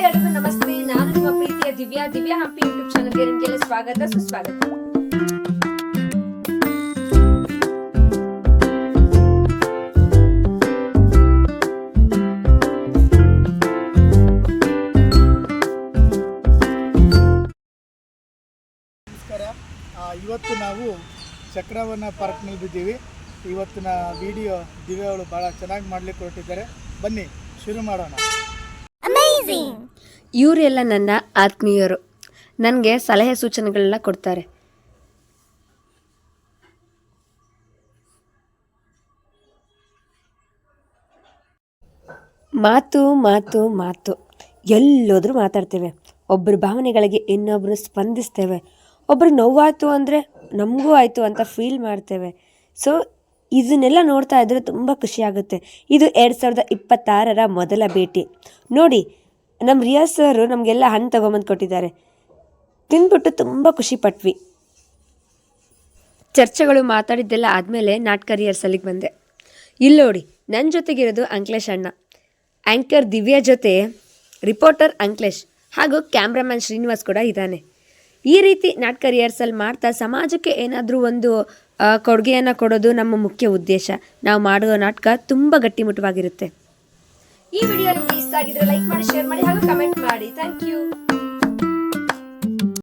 Hi ಎಲ್ರಿಗೂ ನಮಸ್ತೆ. ನಾನು ನಿಮ್ಮ ಪ್ರೀತಿಯ ದಿವ್ಯಾ. ದಿವ್ಯಾ ಹಂಪಿ ಯೂಟ್ಯೂಬ್ ಚಾನಲ್ಗೆ ನಿಮಗೆಲ್ಲ ಸ್ವಾಗತ. ಸುಸ್ವಾಗತ. ನಮಸ್ಕಾರ. ಇವತ್ತು ನಾವು ಚಕ್ರವನ್ನ ಪಾರ್ಕ್ನಲ್ಲಿದ್ದೀವಿ ಇವತ್ತಿನ ವಿಡಿಯೋ ದಿವ್ಯಾ ಅವಳು ಭಾಳ ಚೆನ್ನಾಗಿ ಮಾಡ್ಲಿಕ್ಕೆ ಹೊರಟಿದ್ದಾರೆ. ಬನ್ನಿ, ಶುರು ಮಾಡೋಣ. ಇವರೆಲ್ಲ ನನ್ನ ಆತ್ಮೀಯರು. ನನಗೆ ಸಲಹೆ ಸೂಚನೆಗಳನ್ನ ಕೊಡ್ತಾರೆ. ಮಾತು ಮಾತು ಮಾತು. ಎಲ್ಲೋದ್ರೂ ಮಾತಾಡ್ತೇವೆ. ಒಬ್ಬರ ಭಾವನೆಗಳಿಗೆ ಇನ್ನೊಬ್ಬರು ಸ್ಪಂದಿಸ್ತೇವೆ. ಒಬ್ಬರು ನೋವಾಯಿತು ಅಂದರೆ ನಮಗೂ ಆಯಿತು ಅಂತ ಫೀಲ್ ಮಾಡ್ತೇವೆ. ಸೊ ಇದನ್ನೆಲ್ಲ ನೋಡ್ತಾ ಇದ್ರೆ ತುಂಬ ಖುಷಿಯಾಗುತ್ತೆ ಇದು ಎರಡು ಸಾವಿರದ ಇಪ್ಪತ್ತಾರರ ಮೊದಲ ಭೇಟಿ. ನೋಡಿ ನಮ್ಮ ರಿಯಾ ಸರು ನಮಗೆಲ್ಲ ಹಣ್ಣು ತಗೊಂಬಂದು ಕೊಟ್ಟಿದ್ದಾರೆ. ತಿಂದ್ಬಿಟ್ಟು ತುಂಬ ಖುಷಿ ಪಟ್ವಿ. ಚರ್ಚೆಗಳು ಮಾತಾಡಿದ್ದೆಲ್ಲ ಆದಮೇಲೆ ನಾಟಕ ರಿಹರ್ಸಲಿಗೆ ಬಂದೆ. ಇಲ್ಲಿ ನೋಡಿ ನನ್ನ ಜೊತೆಗಿರೋದು ಅಂಕ್ಲೇಶ್ ಅಣ್ಣ. ಆ್ಯಂಕರ್ ದಿವ್ಯಾ ಜೊತೆ ರಿಪೋರ್ಟರ್ ಅಂಕ್ಲೇಶ್ ಹಾಗೂ ಕ್ಯಾಮ್ರಾಮ್ಯಾನ್ ಶ್ರೀನಿವಾಸ್ ಕೂಡ ಇದ್ದಾನೆ. ಈ ರೀತಿ ನಾಟಕ ರಿಹರ್ಸಲ್ ಮಾಡ್ತಾ ಸಮಾಜಕ್ಕೆ ಏನಾದರೂ ಒಂದು ಕೊಡುಗೆಯನ್ನು ಕೊಡೋದು ನಮ್ಮ ಮುಖ್ಯ ಉದ್ದೇಶ. ನಾವು ಮಾಡುವ ನಾಟಕ ತುಂಬ ಗಟ್ಟಿಮುಟ್ಟವಾಗಿರುತ್ತೆ ಈ ವಿಡಿಯೋ ನಿಮ್ಗೆ ಇಷ್ಟ ಆಗಿದ್ರೆ ಲೈಕ್ ಮಾಡಿ ಶೇರ್ ಮಾಡಿ ಹಾಗೂ ಕಮೆಂಟ್ ಮಾಡಿ. Thank you.